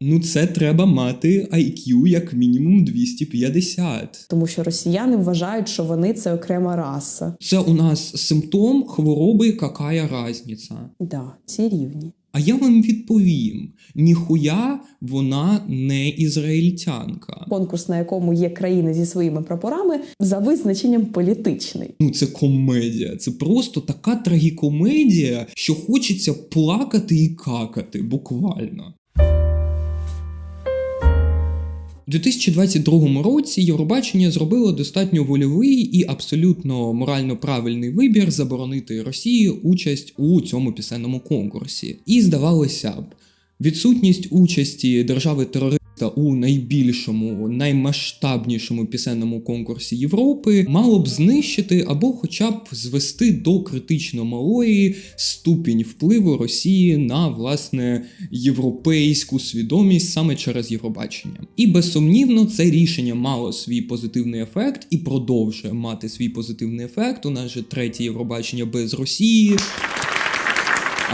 Ну, це треба мати IQ як мінімум 250. тому що росіяни вважають, що вони це окрема раса. Це у нас симптом хвороби какая разниця. Да, ці рівні. А я вам відповім: ніхуя вона не ізраїльтянка. Конкурс, на якому є країни зі своїми прапорами, за визначенням політичний. Ну, це комедія. Це просто така трагікомедія, що хочеться плакати і какати, буквально. У 2022 році Євробачення зробило достатньо вольовий і абсолютно морально правильний вибір заборонити Росії участь у цьому пісенному конкурсі. І здавалося б, відсутність участі держави терориста у найбільшому, наймасштабнішому пісенному конкурсі Європи мало б знищити або, хоча б звести до критично малої ступінь впливу Росії на власне європейську свідомість саме через Євробачення. І безсумнівно це рішення мало свій позитивний ефект і продовжує мати свій позитивний ефект. У нас же третє Євробачення без Росії.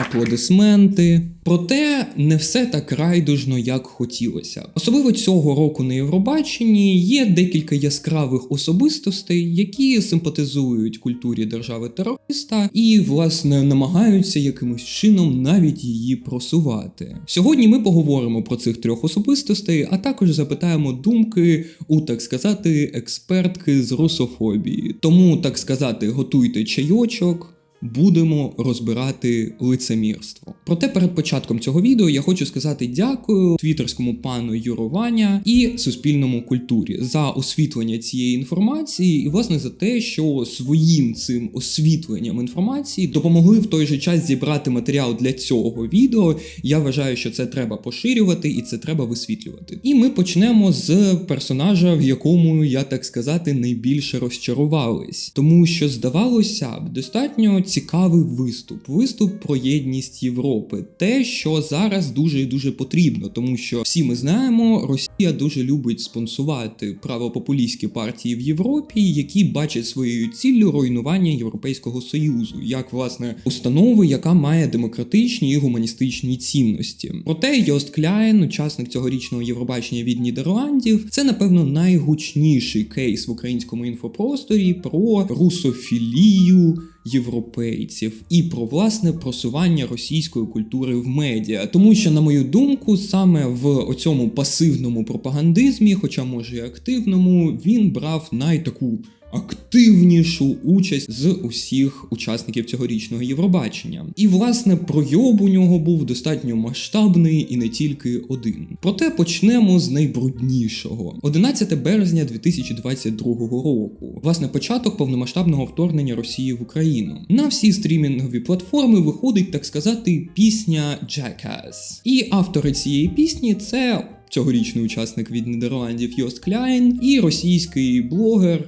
Аплодисменти. Проте не все так райдужно, як хотілося. Особливо цього року на Євробаченні є декілька яскравих особистостей, які симпатизують культурі держави терориста і, власне, намагаються якимось чином навіть її просувати. Сьогодні ми поговоримо про цих трьох особистостей, а також запитаємо думки у так сказати експертки з русофобії. Тому, так сказати, готуйте чайочок будемо розбирати лицемірство. Проте перед початком цього відео я хочу сказати дякую твіттерському пану Юро Ваня і суспільному культурі за освітлення цієї інформації, і власне за те, що своїм цим освітленням інформації допомогли в той же час зібрати матеріал для цього відео. Я вважаю, що це треба поширювати і це треба висвітлювати. І ми почнемо з персонажа, в якому я так сказати найбільше розчарувались, тому що здавалося б достатньо цікавий виступ. Виступ про єдність Європи. Те, що зараз дуже і дуже потрібно, тому що всі ми знаємо, Росія дуже любить спонсувати правопопулістські партії в Європі, які бачать своєю ціллю руйнування Європейського союзу, як власне установи, яка має демократичні і гуманістичні цінності. Проте Йост Кляйн, учасник цьогорічного Євробачення від Нідерландів, це напевно найгучніший кейс в українському інфопросторі про русофілію європейців і про власне просування російської культури в медіа. Тому що, на мою думку, саме в оцьому пасивному пропагандизмі, хоча може і активному, він брав найтаку. Активнішу участь з усіх учасників цьогорічного Євробачення, і власне пройоб у нього був достатньо масштабний і не тільки один. Проте почнемо з найбруднішого: 11 березня 2022 року. Власне, початок повномасштабного вторгнення Росії в Україну. На всі стрімінгові платформи виходить, так сказати, пісня Jackass. І автори цієї пісні це цьогорічний учасник від Нідерландів Йост Кляйн і російський блогер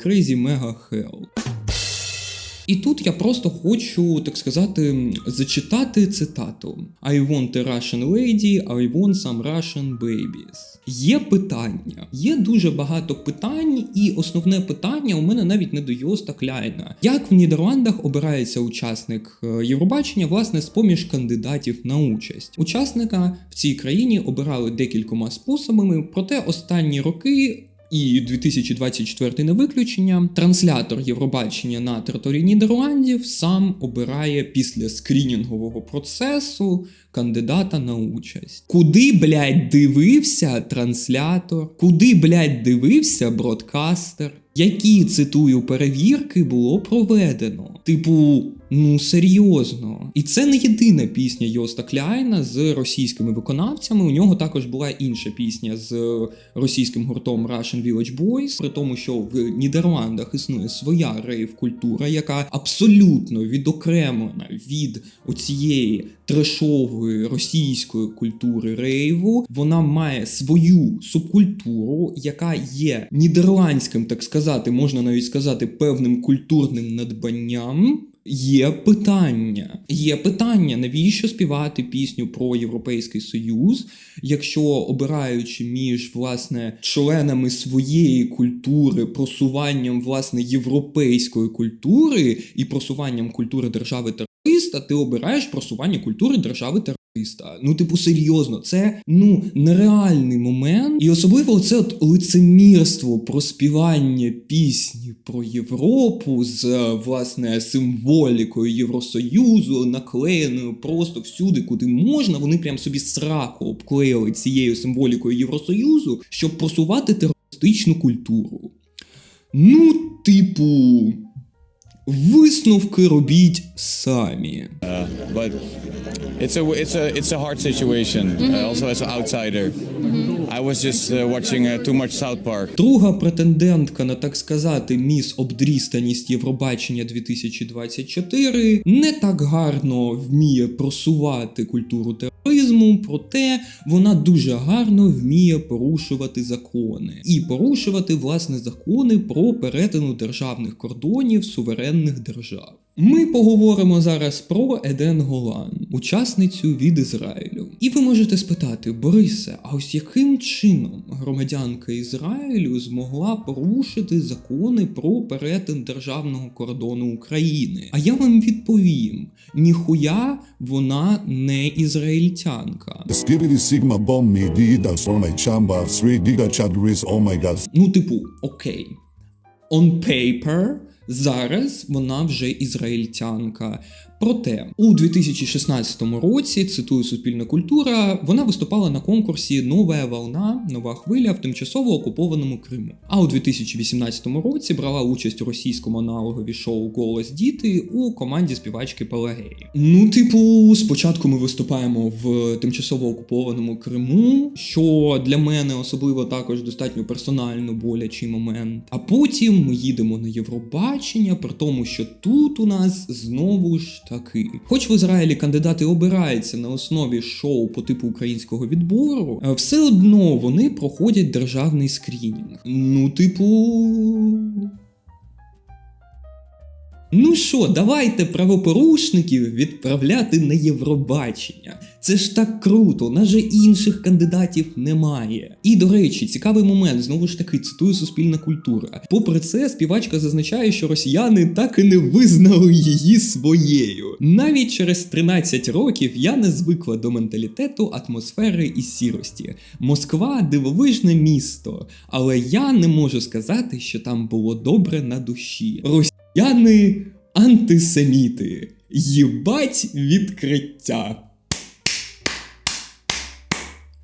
Крейзі Mega Hell. І тут я просто хочу, так сказати, зачитати цитату: I want a Russian lady, I want some Russian babies. Є питання, є дуже багато питань, і основне питання у мене навіть не до Йоста Кляйна. Як в Нідерландах обирається учасник е, Євробачення, власне, з поміж кандидатів на участь? Учасника в цій країні обирали декількома способами, проте останні роки. І 2024 не виключення. Транслятор Євробачення на території Нідерландів сам обирає після скрінінгового процесу кандидата на участь. Куди, блядь, дивився транслятор? Куди, блядь, дивився бродкастер? Які цитую перевірки було проведено? Типу, ну серйозно. І це не єдина пісня Йоста Кляйна з російськими виконавцями. У нього також була інша пісня з російським гуртом Russian Village Boys, при тому, що в Нідерландах існує своя рейв-культура, яка абсолютно відокремлена від оцієї трешової російської культури рейву. Вона має свою субкультуру, яка є нідерландським, так сказати, можна навіть сказати, певним культурним надбанням. Є питання. Є питання, навіщо співати пісню про Європейський Союз, якщо обираючи між власне членами своєї культури, просуванням власне європейської культури і просуванням культури держави терориста, ти обираєш просування культури держави терориста. Терориста. Ну, типу, серйозно, це ну нереальний момент, і особливо це от лицемірство про співання пісні про Європу з е, власне символікою Євросоюзу, наклеєною просто всюди, куди можна. Вони прям собі сраку обклеїли цією символікою Євросоюзу, щоб просувати терористичну культуру. Ну, типу, висновки робіть самі. but it's a it's a it's a hard situation. Uh, also as an outsider, I was just uh, watching uh, too much South Park. Друга претендентка на так сказати міс обдрістаність Євробачення 2024 не так гарно вміє просувати культуру тероризму, проте вона дуже гарно вміє порушувати закони і порушувати власне закони про перетину державних кордонів суверенних держав. Ми поговоримо зараз про Еден Голан, учасницю від Ізраїлю. І ви можете спитати, Борисе, а ось яким чином громадянка Ізраїлю змогла порушити закони про перетин державного кордону України? А я вам відповім: ніхуя вона не ізраїльтянка. The Skibidi Sigma bomb me didas for my chamba, 3 gigachadris, oh. Ну, типу, окей. On paper зараз вона вже ізраїльтянка. Проте у 2016 році, цитую Суспільна культура, вона виступала на конкурсі Нова волна, нова хвиля в тимчасово окупованому Криму. А у 2018 році брала участь у російському аналогові шоу Голос діти у команді співачки Пелагеї. Ну, типу, спочатку ми виступаємо в тимчасово окупованому Криму, що для мене особливо також достатньо персонально болячий момент. А потім ми їдемо на Євробачення, при тому, що тут у нас знову ж таки. Хоч в Ізраїлі кандидати обираються на основі шоу по типу українського відбору, е, все одно вони проходять державний скрінінг. Ну, типу. Ну що, давайте правопорушників відправляти на Євробачення. Це ж так круто, у нас же інших кандидатів немає. І до речі, цікавий момент, знову ж таки, цитую Суспільна культура. Попри це, співачка зазначає, що росіяни так і не визнали її своєю. Навіть через 13 років я не звикла до менталітету, атмосфери і сірості. Москва дивовижне місто, але я не можу сказати, що там було добре на душі. Росіяни антисеміти. Їбать відкриття.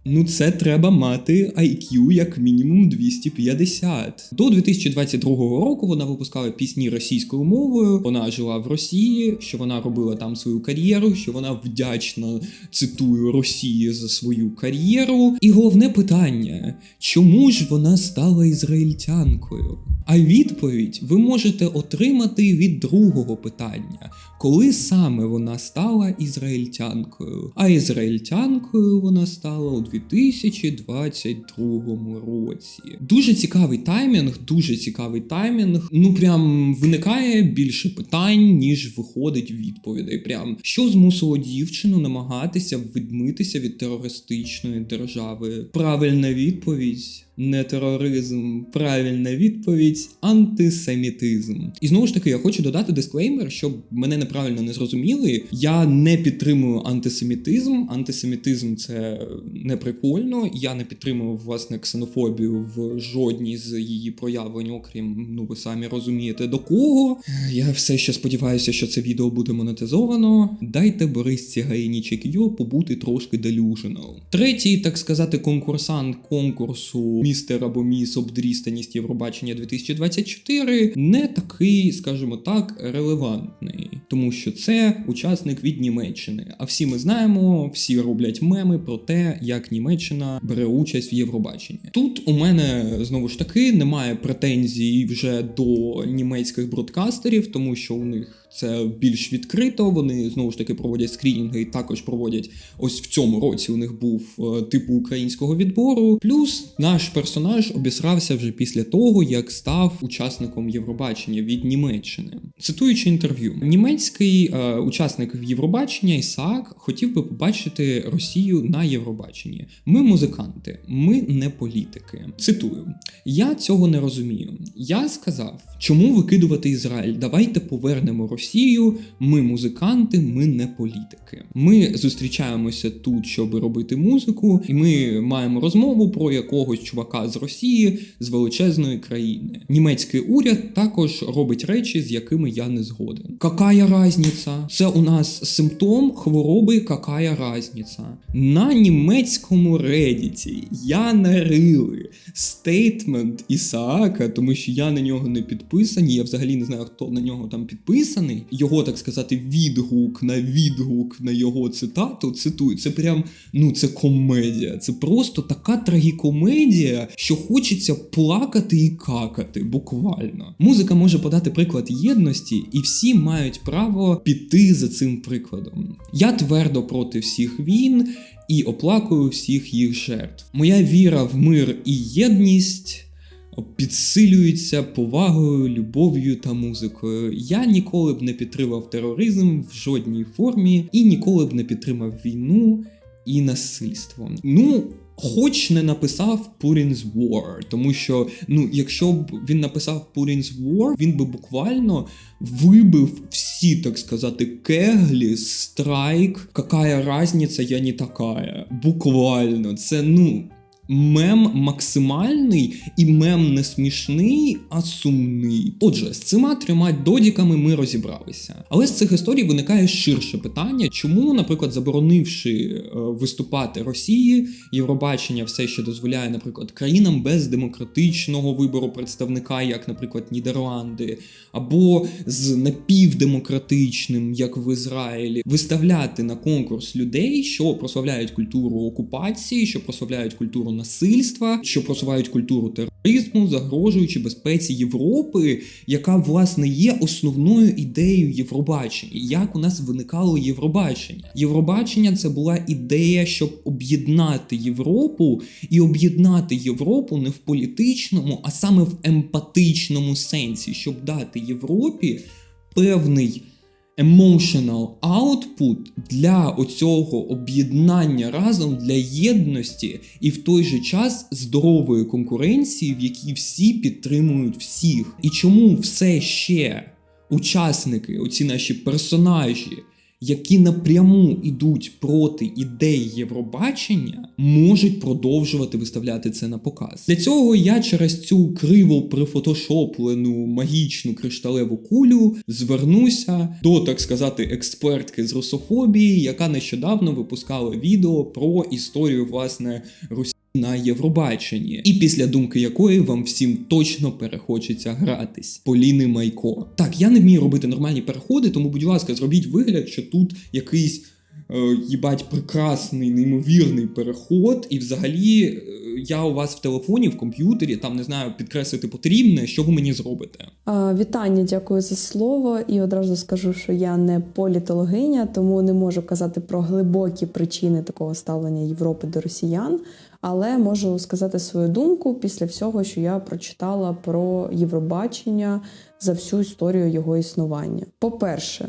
Ну, це треба мати IQ як мінімум 250. До 2022 року вона випускала пісні російською мовою. Вона жила в Росії, що вона робила там свою кар'єру, що вона вдячна цитую Росії за свою кар'єру. І головне питання: чому ж вона стала ізраїльтянкою? А відповідь ви можете отримати від другого питання, коли саме вона стала ізраїльтянкою. А ізраїльтянкою вона стала у 2022 році. Дуже цікавий таймінг, дуже цікавий таймінг. Ну прям виникає більше питань, ніж виходить відповідей. Прям що змусило дівчину намагатися відмитися від терористичної держави? Правильна відповідь. Не тероризм, правильна відповідь антисемітизм. І знову ж таки, я хочу додати дисклеймер, щоб мене неправильно не зрозуміли. Я не підтримую антисемітизм. Антисемітизм це не прикольно. Я не підтримую власне ксенофобію в жодній з її проявлень, окрім ну ви самі розумієте до кого. Я все ще сподіваюся, що це відео буде монетизовано. Дайте Борисці Гаїні Чекіо побути трошки delusional. Третій, так сказати, конкурсант конкурсу містер або міс обдрістаність Євробачення 2024 не такий, скажімо так, релевантний, тому що це учасник від Німеччини. А всі ми знаємо, всі роблять меми про те, як Німеччина бере участь в Євробаченні. Тут у мене знову ж таки немає претензій вже до німецьких бродкастерів, тому що у них це більш відкрито. Вони знову ж таки проводять скрінінги і також проводять ось в цьому році. У них був е, типу українського відбору. Плюс наш персонаж обісрався вже після того, як став учасником Євробачення від Німеччини. Цитуючи інтерв'ю, німецький е, учасник Євробачення Ісаак хотів би побачити Росію на Євробаченні. Ми музиканти, ми не політики. Цитую: я цього не розумію. Я сказав, чому викидувати Ізраїль? Давайте повернемо Росію. Росію. Ми музиканти, ми не політики. Ми зустрічаємося тут, щоб робити музику, і ми маємо розмову про якогось чувака з Росії з величезної країни. Німецький уряд також робить речі, з якими я не згоден. Какая разниця? Це у нас симптом хвороби какая разниця. На німецькому редіті я нарили стейтмент Ісаака, тому що я на нього не підписаний. Я взагалі не знаю, хто на нього там підписаний. Його, так сказати, відгук на відгук на його цитату цитую. Це прям ну це комедія. Це просто така трагікомедія, що хочеться плакати і какати, буквально. Музика може подати приклад єдності, і всі мають право піти за цим прикладом. Я твердо проти всіх війн і оплакую всіх їх жертв. Моя віра в мир і єдність. Підсилюється повагою, любов'ю та музикою. Я ніколи б не підтримав тероризм в жодній формі і ніколи б не підтримав війну і насильство. Ну. Хоч не написав Putin's War, тому що ну, якщо б він написав Putin's War, він би буквально вибив всі, так сказати, кеглі, страйк, какая разниця, я не такая. Буквально, це ну. Мем максимальний і мем не смішний, а сумний. Отже, з цими трьома додіками ми розібралися. Але з цих історій виникає ширше питання, чому, наприклад, заборонивши е, виступати Росії, Євробачення все ще дозволяє, наприклад, країнам без демократичного вибору представника, як, наприклад, Нідерланди, або з напівдемократичним, як в Ізраїлі, виставляти на конкурс людей, що прославляють культуру окупації, що прославляють культуру насильства, що просувають культуру тероризму, загрожуючи безпеці Європи, яка власне є основною ідеєю Євробачення. Як у нас виникало Євробачення? Євробачення це була ідея, щоб об'єднати Європу і об'єднати Європу не в політичному, а саме в емпатичному сенсі, щоб дати Європі певний emotional output для оцього об'єднання разом для єдності і в той же час здорової конкуренції, в якій всі підтримують всіх. І чому все ще учасники, оці наші персонажі, які напряму йдуть проти ідей Євробачення, можуть продовжувати виставляти це на показ. Для цього я через цю криво прифотошоплену магічну кришталеву кулю звернуся до, так сказати, експертки з русофобії, яка нещодавно випускала відео про історію власне Росії. На Євробаченні, і після думки якої вам всім точно перехочеться гратись. Поліни Майко. Так, я не вмію робити нормальні переходи, тому, будь ласка, зробіть вигляд, що тут якийсь е, їбать прекрасний, неймовірний переход, і взагалі е, я у вас в телефоні, в комп'ютері, там не знаю, підкреслити потрібне, що ви мені зробите. А, Вітання, дякую за слово. І одразу скажу, що я не політологиня, тому не можу казати про глибокі причини такого ставлення Європи до росіян. Але можу сказати свою думку після всього, що я прочитала про Євробачення за всю історію його існування. По-перше,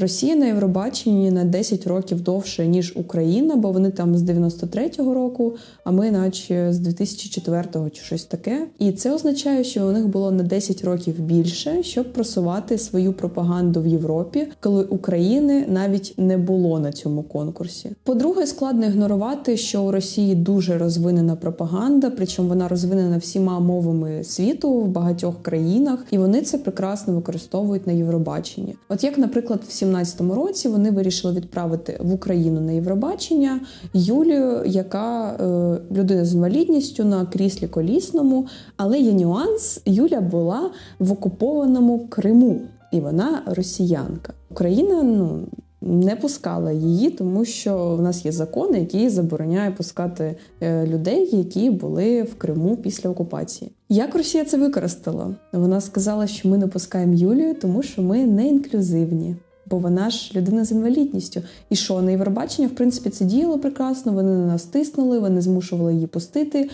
Росія на Євробаченні на 10 років довше, ніж Україна, бо вони там з 93-го року, а ми, наче з 2004-го чи щось таке. І це означає, що у них було на 10 років більше, щоб просувати свою пропаганду в Європі, коли України навіть не було на цьому конкурсі. По-друге, складно ігнорувати, що у Росії дуже розвинена пропаганда, причому вона розвинена всіма мовами світу в багатьох країнах, і вони це прекрасно використовують на Євробаченні. От як, наприклад, в 2017 році вони вирішили відправити в Україну на Євробачення Юлію, яка е, людина з інвалідністю на кріслі колісному. Але є нюанс: Юля була в окупованому Криму, і вона росіянка. Україна ну. Не пускала її, тому що в нас є закон, який забороняє пускати е, людей, які були в Криму після окупації. Як Росія це використала? Вона сказала, що ми не пускаємо Юлію, тому що ми не інклюзивні бо вона ж людина з інвалідністю. І що на Євробачення, в принципі, це діяло прекрасно. Вони на нас тиснули, вони змушували її пустити,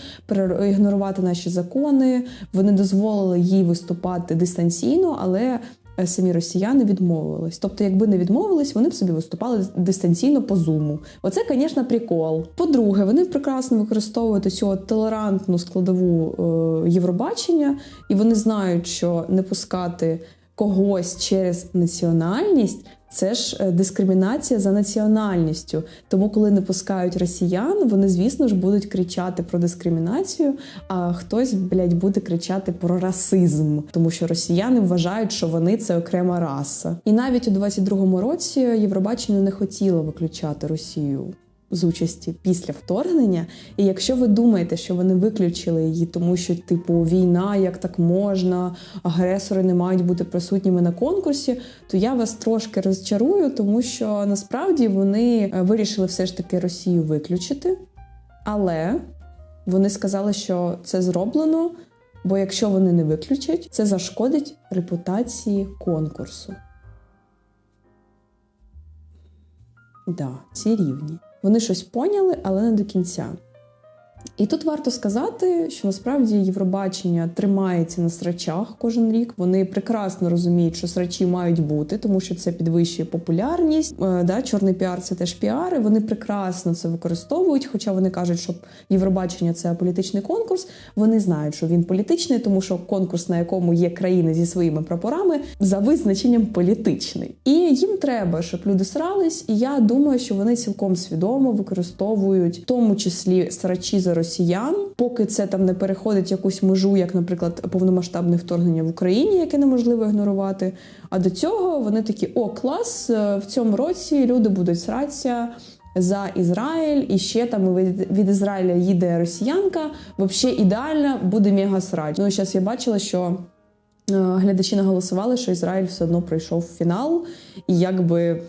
ігнорувати наші закони. Вони дозволили їй виступати дистанційно, але. е, Самі росіяни відмовились. Тобто, якби не відмовились, вони б собі виступали дистанційно по зуму. Оце, звісно, прикол. По-друге, вони прекрасно використовують цю толерантну складову е, Євробачення, і вони знають, що не пускати когось через національність. Це ж е, дискримінація за національністю. Тому, коли не пускають росіян, вони, звісно ж, будуть кричати про дискримінацію, а хтось, блядь, буде кричати про расизм, тому що росіяни вважають, що вони це окрема раса. І навіть у 22-му році Євробачення не хотіло виключати Росію з участі після вторгнення. І якщо ви думаєте, що вони виключили її, тому що, типу, війна, як так можна, агресори не мають бути присутніми на конкурсі, то я вас трошки розчарую, тому що насправді вони е, вирішили все ж таки Росію виключити. Але вони сказали, що це зроблено, бо якщо вони не виключать, це зашкодить репутації конкурсу. Да, ці рівні. Вони щось поняли, але не до кінця. І тут варто сказати, що насправді Євробачення тримається на срачах кожен рік. Вони прекрасно розуміють, що срачі мають бути, тому що це підвищує популярність. Е, да, чорний піар це теж піар. і Вони прекрасно це використовують. Хоча вони кажуть, що Євробачення це політичний конкурс. Вони знають, що він політичний, тому що конкурс, на якому є країни зі своїми прапорами, за визначенням політичний. І їм треба, щоб люди срались. І я думаю, що вони цілком свідомо використовують, в тому числі срачі за росіян, поки це там не переходить якусь межу, як, наприклад, повномасштабне вторгнення в Україні, яке неможливо ігнорувати. А до цього вони такі: о, клас, е, в цьому році люди будуть сратися. За Ізраїль і ще там від, Ізраїля їде росіянка. Взагалі ідеально буде мега срач. Ну зараз я бачила, що е, глядачі наголосували, що Ізраїль все одно пройшов в фінал, і якби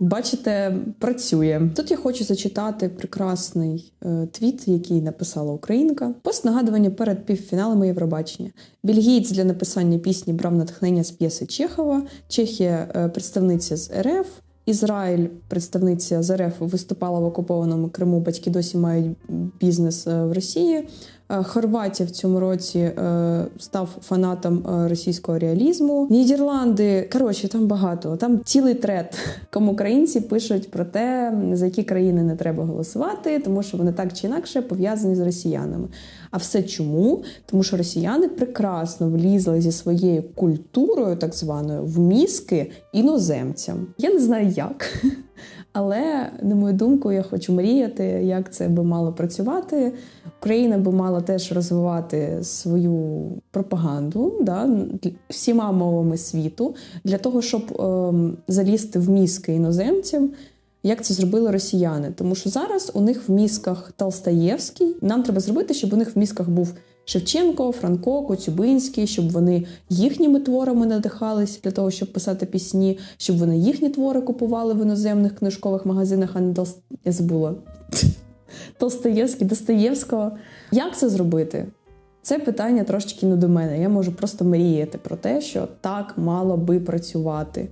бачите, працює. Тут я хочу зачитати прекрасний е, твіт, який написала українка. Пост нагадування перед півфіналами Євробачення. Більгієць для написання пісні брав натхнення з п'єси Чехова, Чехія е, представниця з РФ. Ізраїль, представниця з РФ, виступала в окупованому Криму. Батьки досі мають бізнес е, в Росії. Е, Хорватія в цьому році е, став фанатом російського реалізму. Нідерланди, коротше, там багато. Там цілий трет. Кому українці пишуть про те, за які країни не треба голосувати, тому що вони так чи інакше пов'язані з росіянами. А все чому? Тому що росіяни прекрасно влізли зі своєю культурою, так званою, в мізки іноземцям. Я не знаю як. Але, на мою думку, я хочу мріяти, як це би мало працювати. Україна би мала теж розвивати свою пропаганду да, всіма мовами світу для того, щоб ем, залізти в мізки іноземцям. Як це зробили росіяни? Тому що зараз у них в мізках Толстаєвський. Нам треба зробити, щоб у них в мізках був Шевченко, Франко, Коцюбинський, щоб вони їхніми творами надихались для того, щоб писати пісні, щоб вони їхні твори купували в іноземних книжкових магазинах, а не Толст... я забула. Толстаєвський, Достоєвського. Як це зробити? Це питання трошечки не до мене. Я можу просто мріяти про те, що так мало би працювати.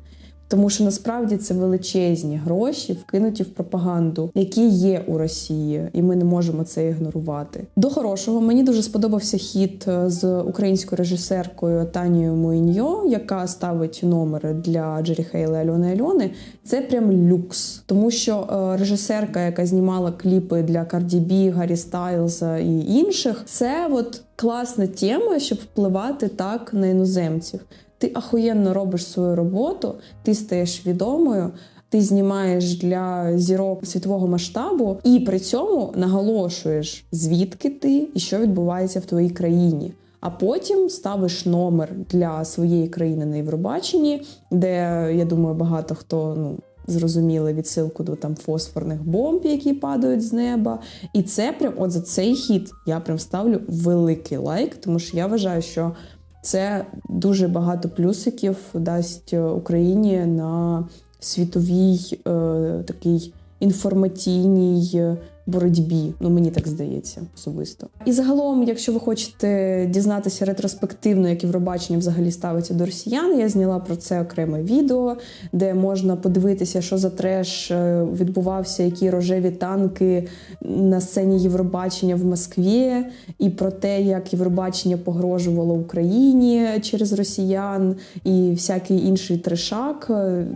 Тому що насправді це величезні гроші, вкинуті в пропаганду, які є у Росії, і ми не можемо це ігнорувати. До хорошого мені дуже сподобався хід е, з українською режисеркою Танією Муїньо, яка ставить номери для Джері Хейла Альони Альони. Це прям люкс, тому що е, режисерка, яка знімала кліпи для Карді Бі, Гаррі Стайлза і інших, це от класна тема, щоб впливати так на іноземців. Ти ахуєнно робиш свою роботу, ти стаєш відомою, ти знімаєш для зірок світового масштабу, і при цьому наголошуєш, звідки ти і що відбувається в твоїй країні. А потім ставиш номер для своєї країни на Євробаченні, де я думаю, багато хто ну. Зрозуміли відсилку до там фосфорних бомб, які падають з неба. І це прям от за цей хід я прям ставлю великий лайк, тому що я вважаю, що це дуже багато плюсиків дасть Україні на світовій е, такий інформаційній боротьбі. Ну мені так здається особисто. І загалом, якщо ви хочете дізнатися ретроспективно, як Євробачення взагалі ставиться до росіян, я зняла про це окреме відео, де можна подивитися, що за треш е, відбувався, які рожеві танки на сцені Євробачення в Москві, і про те, як Євробачення погрожувало Україні через росіян і всякий інший трешак.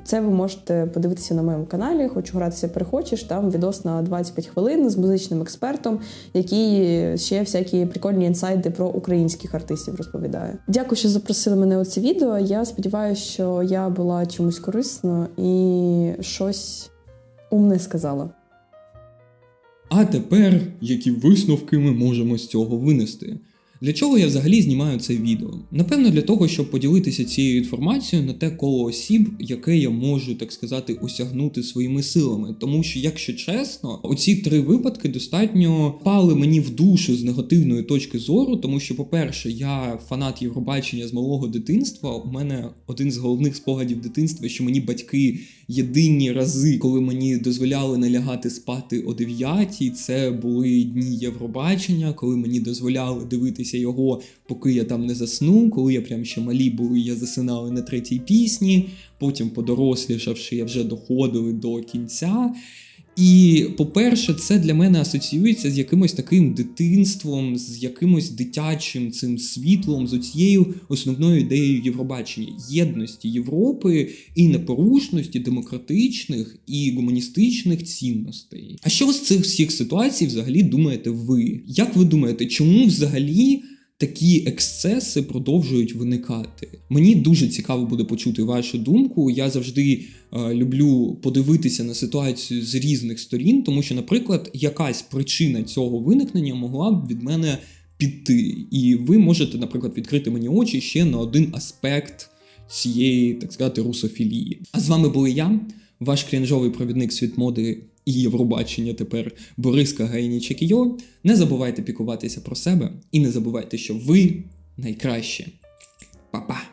Це ви можете подивитися на моєму каналі. Хочу гратися, перехочеш. Там відос на 25 хвилин. Новин з музичним експертом, який ще всякі прикольні інсайди про українських артистів розповідає. Дякую, що запросили мене у це відео. Я сподіваюся, що я була чомусь корисна і щось умне сказала. А тепер, які висновки ми можемо з цього винести? Для чого я взагалі знімаю це відео? Напевно, для того, щоб поділитися цією інформацією на те коло осіб, яке я можу, так сказати, осягнути своїми силами. Тому що, якщо чесно, оці три випадки достатньо пали мені в душу з негативної точки зору, тому що, по-перше, я фанат Євробачення з малого дитинства. У мене один з головних спогадів дитинства, що мені батьки єдині рази, коли мені дозволяли не лягати спати о 9, це були дні Євробачення, коли мені дозволяли дивитися його, поки я там не засну, коли я прям ще малі були, я засинали на третій пісні. Потім, подорослішавши, я вже доходили до кінця. І, по-перше, це для мене асоціюється з якимось таким дитинством, з якимось дитячим цим світлом, з оцією основною ідеєю Євробачення єдності Європи і непорушності демократичних і гуманістичних цінностей. А що з цих всіх ситуацій взагалі думаєте ви? Як ви думаєте, чому взагалі? Такі ексцеси продовжують виникати. Мені дуже цікаво буде почути вашу думку. Я завжди е, люблю подивитися на ситуацію з різних сторін, тому що, наприклад, якась причина цього виникнення могла б від мене піти. І ви можете, наприклад, відкрити мені очі ще на один аспект цієї, так сказати, русофілії. А з вами були я, ваш крінжовий провідник світ моди і Євробачення тепер Бориска Гайнічекіо. Не забувайте пікуватися про себе і не забувайте, що ви найкраще. Па-па!